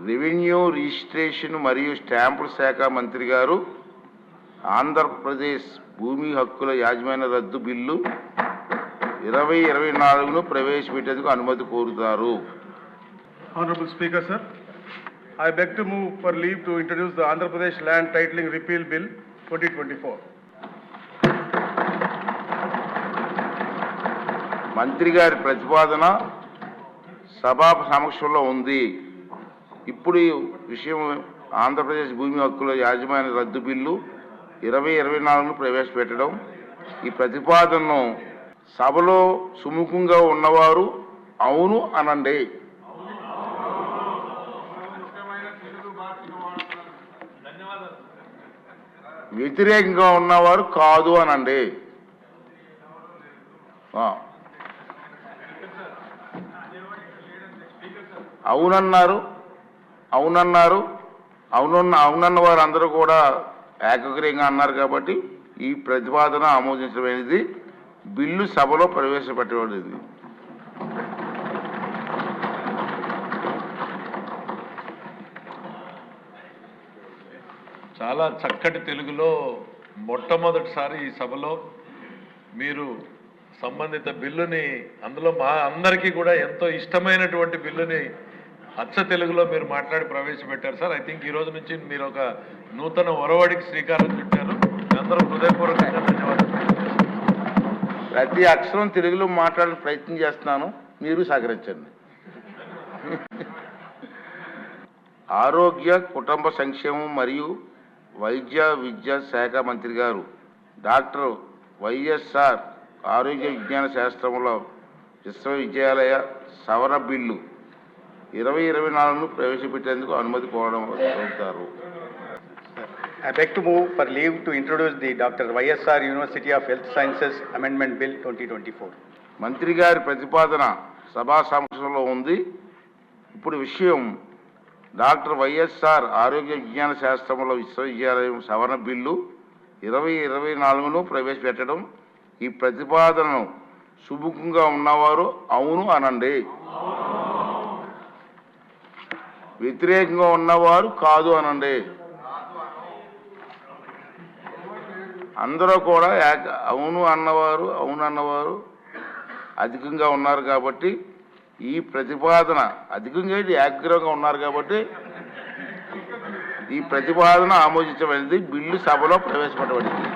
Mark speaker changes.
Speaker 1: Revenue registration మరియు స్టాంపుల శాఖ మంత్రి గారు ఆంధ్రప్రదేశ్ భూమి హక్కుల యాజమాన్య రద్దు బిల్లు ఇరవై ఇరవై నాలుగును ప్రవేశపెట్టేందుకు అనుమతి కోరుతారు
Speaker 2: Honorable Speaker, sir, I beg to move for leave to introduce the Andhra Pradesh Land Titling Repeal Bill 2024.
Speaker 1: మంత్రి గారి ప్రతిపాదన సభా సమక్షంలో ఉంది ఇప్పుడు ఈ విషయం ఆంధ్రప్రదేశ్ భూమి హక్కుల యాజమాన్య రద్దు బిల్లు ఇరవై ఇరవై నాలుగును ప్రవేశపెట్టడం ఈ ప్రతిపాదనను సభలో సుముఖంగా ఉన్నవారు అవును అనండి. వ్యతిరేకంగా ఉన్నవారు కాదు అనండి. అవునన్నారు. అవునన్నారు. అవునన్న అవునన్న వారు అందరూ కూడా ఏకగ్రీయంగా అన్నారు కాబట్టి ఈ ప్రతిపాదన ఆమోదించడమైనది బిల్లు సభలో ప్రవేశపెట్టబడింది.
Speaker 3: చాలా చక్కటి తెలుగులో మొట్టమొదటిసారి ఈ సభలో మీరు సంబంధిత బిల్లుని అందులో మా అందరికీ కూడా ఎంతో ఇష్టమైనటువంటి బిల్లుని అచ్చ తెలుగులో మీరు మాట్లాడి ప్రవేశపెట్టారు సార్. ఐ థింక్ ఈ రోజు నుంచి మీరు ఒక నూతన ఒరవడికి శ్రీకారం చుట్టారు. అందరూ హృదయపూర్వకంగా ధన్యవాదాలు.
Speaker 1: ప్రతి అక్షరం తెలుగులో మాట్లాడే ప్రయత్నం చేస్తున్నాను. మీరు సహకరించండి. ఆరోగ్య కుటుంబ సంక్షేమం మరియు వైద్య విద్యా శాఖ మంత్రి గారు డాక్టర్ వైఎస్ఆర్ ఆరోగ్య విజ్ఞాన శాస్త్రంలో విశ్వవిద్యాలయ సవర బిల్లు ఇరవై ఇరవై నాలుగును ప్రవేశపెట్టేందుకు అనుమతి కోరడం కోరుతారు
Speaker 4: I beg to move for leave to introduce the Dr. YSR University of Health Sciences Amendment Bill 2024.
Speaker 1: మంత్రి గారి ప్రతిపాదన సభా సమక్షంలో ఉంది ఇప్పుడు విషయం డాక్టర్ వైఎస్ఆర్ ఆరోగ్య విజ్ఞాన శాస్త్రంలో విశ్వవిద్యాలయం సవరణ బిల్లు ఇరవై ఇరవై నాలుగును ప్రవేశపెట్టడం ఈ ప్రతిపాదనను సుముఖంగా ఉన్నవారు అవును అనండి వ్యతిరేకంగా ఉన్నవారు కాదు అనండి. అందరూ కూడా ఏక- అవును అన్నవారు అవును అన్నవారు అధికంగా ఉన్నారు కాబట్టి ఈ ప్రతిపాదన అధికంగా ఏకగ్రహంగా ఉన్నారు కాబట్టి ఈ ప్రతిపాదన ఆమోదించబడింది. బిల్లు సభలో ప్రవేశపెట్టబడింది.